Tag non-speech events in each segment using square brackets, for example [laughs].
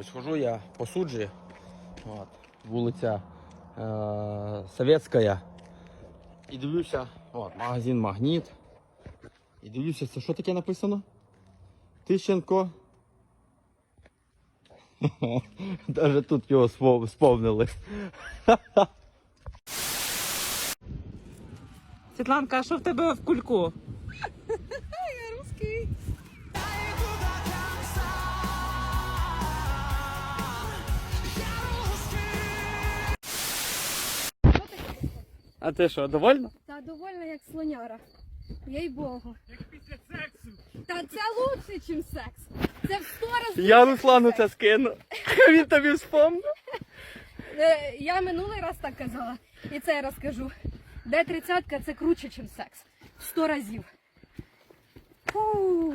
Ось хожу я по суджі. От, вулиця е- Советська. І дивлюся, от, магазин Магніт. І дивлюся, це що таке написано? Тищенко. [laughs] Даже тут його сповнили. Світланка, а що в тебе в кульку? [laughs] Я Русский. А ти що, довольна? Та довольна як слоняра. Їй Богу. Як після сексу. Та це лучше, ніж секс. Це в сто разів. Я лучше, Руслану це секс. скину. [laughs] Він тобі вспомнив. Е, Я минулий раз так казала. І це я розкажу. Де тридцятка це круче, ніж секс. В сто разів. Фух.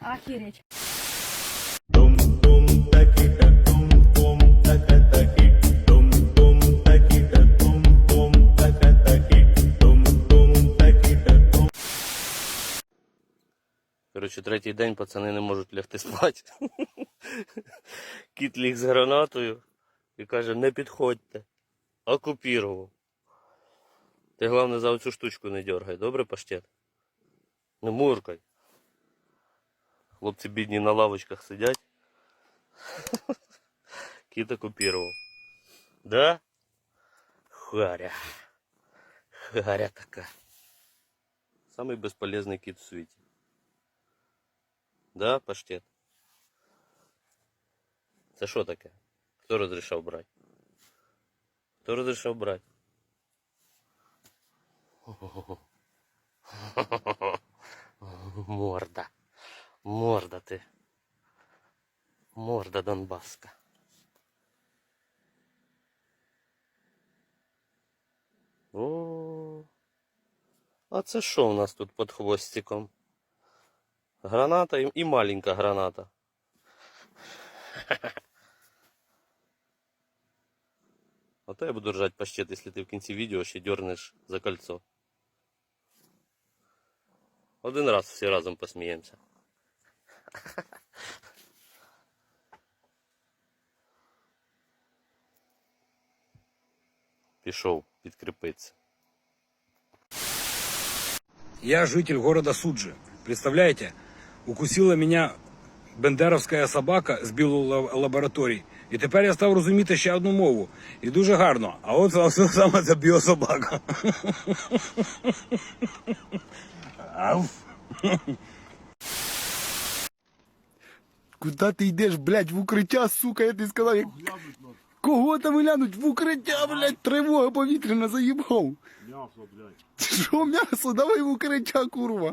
Ахереть. Коротше, третій день пацани не можуть лягти спати. [laughs] Кіт ліг з гранатою і каже, не підходьте. Окупірував. Ти головне за оцю штучку не дергай, добре, паштет? Не муркай. Хлопці бідні на лавочках сидять. [laughs] Кіт окупірував. Да? Харя. Харя така. Самий безполезний кіт у світі. Да, паштет? Це що таке? Хто розрішав брати? Хто розрішав брати? [laughs] Морда. Морда ти. Морда Донбаска. О. А це що у нас тут під хвостиком? Граната и, и маленькая граната. [laughs] А то я буду ржать паштет, если ты в кінці відео ще дернеш за кольцо. Один раз всі разом посміємося. [laughs] Пішов підкріпитися. Я житель города Суджи. Представляете? Укусила меня бендеровська собака з білої лабораторії. І тепер я став розуміти ще одну мову. І дуже гарно. А от все саме це біособака. Ау. Куда ти йдеш, блядь, в укриття, сука, я тобі сказав. Як... Кого там глянуть? В укриття, блядь, тривога повітряна заїбав. М'ясо, блядь. Що м'ясо? Давай в укриття, курва.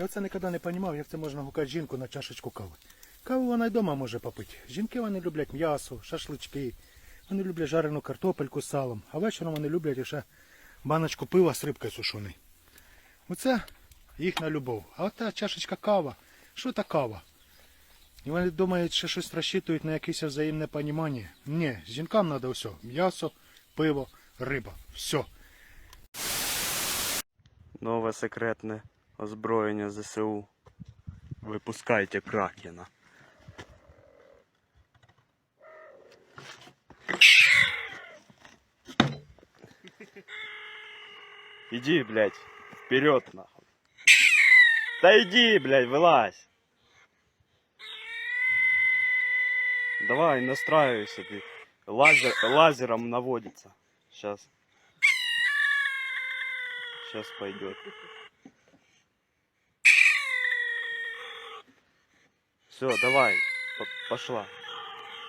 Я оце ніколи не розумів, як це можна гукати жінку на чашечку кави. Каву вона й вдома може попити. Жінки вони люблять м'ясо, шашлички, вони люблять жарену картопельку з салом, а вечором вони люблять ще баночку пива з рибкою сушоною. Оце їхня любов. А от чашечка кава. Що та кава? І вони думають, що щось розчитують на якесь взаємне понімання. Ні, жінкам треба все. М'ясо, пиво, риба. Все. Нове секретне озброєння ЗСУ. Випускайте кракена. Иди, блядь, вперед, нахуй. Да иди, блядь, вылазь. Давай, настраивайся ты. Лазер, лазером наводится. Сейчас. Сейчас пойдет. Все, давай. Пошла.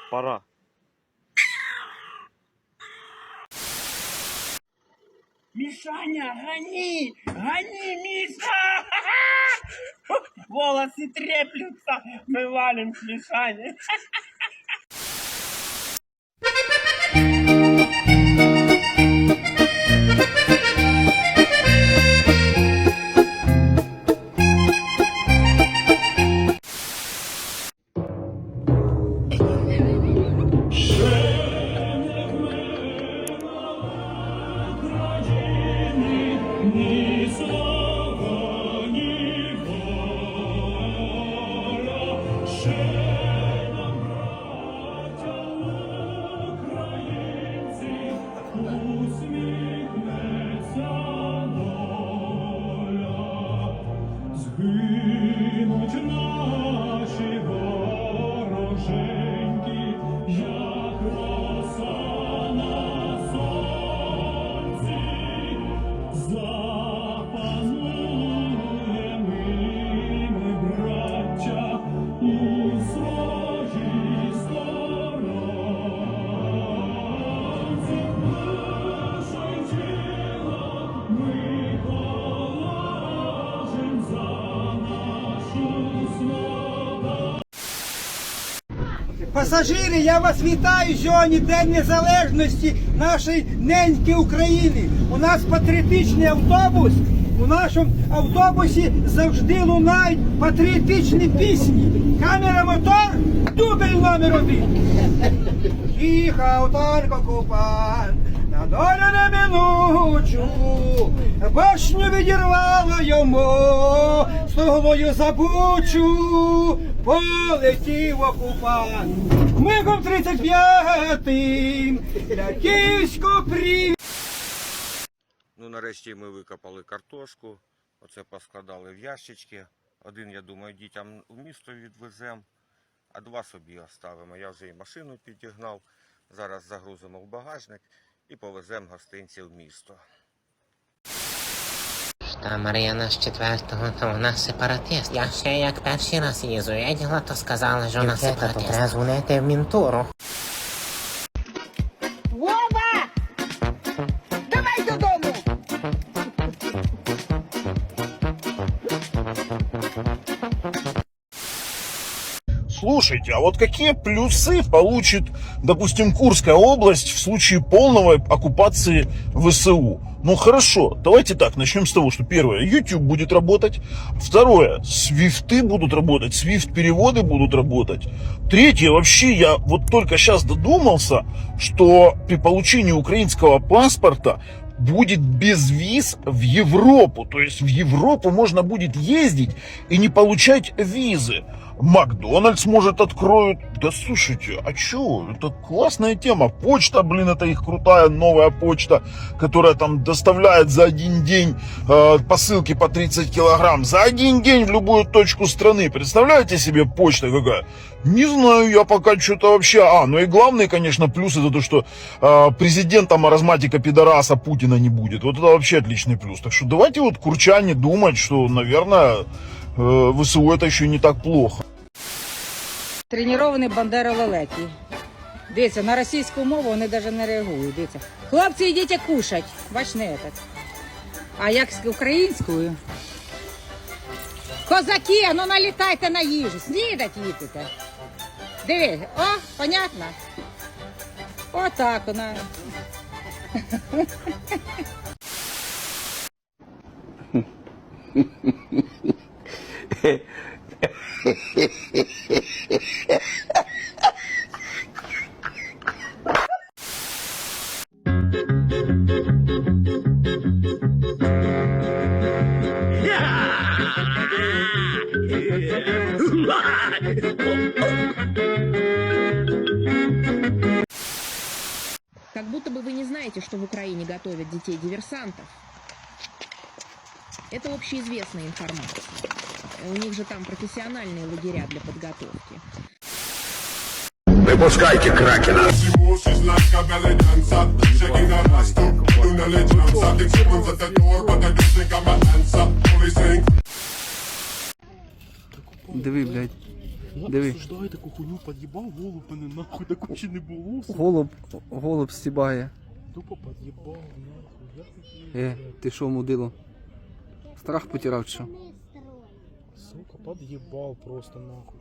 Пора. Мішаня, гони! Гони, Миша! [laughs] Волосы треплются! Мы валим с Мишаней! [laughs] Пасажири, я вас вітаю сьогодні День Незалежності нашої неньки України. У нас патріотичний автобус. У нашому автобусі завжди лунають патріотичні пісні. Камера мотор, дубль номер один. Їхав танк окупант на долю неминучу, башню відірвало йому, стуглою забучу, полетів окупант. Мигом 35-м, для Київського привіт. Ну, нарешті ми викопали картошку, оце поскладали в ящички. Один, я думаю, дітям в місто відвеземо, а два собі оставимо. Я вже і машину підігнав. Зараз загрузимо в багажник і повеземо гостинці в місто. Та Мар'яна з четвертого, то вона сепаратист. Я ще як перший раз її зуєділа, то сказали, що вона сепаратист. Треба дзвонити в мінтуру. Вова! Давай додому! Слушайте, а вот какие плюсы получит, допустим, Курская область в случае полного оккупации ВСУ? Ну хорошо, давайте так, начнем с того, что первое, YouTube будет работать, второе, свифты будут работать, свифт переводы будут работать, третье, вообще я вот только сейчас додумался, что при получении украинского паспорта будет без виз в Европу. То есть в Европу можно будет ездить и не получать визы. Макдональдс, может, откроют. Да слушайте, а чё? Это классная тема. Почта, блин, это их крутая новая почта, которая там доставляет за один день э, посылки по 30 килограмм. За один день в любую точку страны. Представляете себе почта какая? Не знаю, я пока что-то вообще... А, ну и главный, конечно, плюс это то, что э, президента маразматика пидораса Путина не будет. Вот это вообще отличный плюс. Так что давайте вот курчане думать, что, наверное, ВСУ это еще не так плохо. Тренірований Бандера Лелекій. Дивіться, на російську мову вони навіть не реагують. Дивіться. Хлопці, йдіть кушать. Бач, не этот. А як з українською? Козаки, ну налітайте на їжу. Снідать їдете. Диви, о, понятно? Отак вона. [laughs] Как будто бы вы не знаете, что в Украине готовят детей-диверсантов. Это общеизвестная информация. У них же там профессиональные лагеря для подготовки. Выпускайте Кракена. Диви, блядь. Диви. Ждай таку хуйню під'їбав, голуб мене нахуй, таку ще не було. Голуб, голуб стібає. Тупо під'їбав, нахуй. Е, ти що, мудило? Страх потирав чи що? сука, подъебал просто нахуй.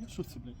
Ну, Что ты, блядь?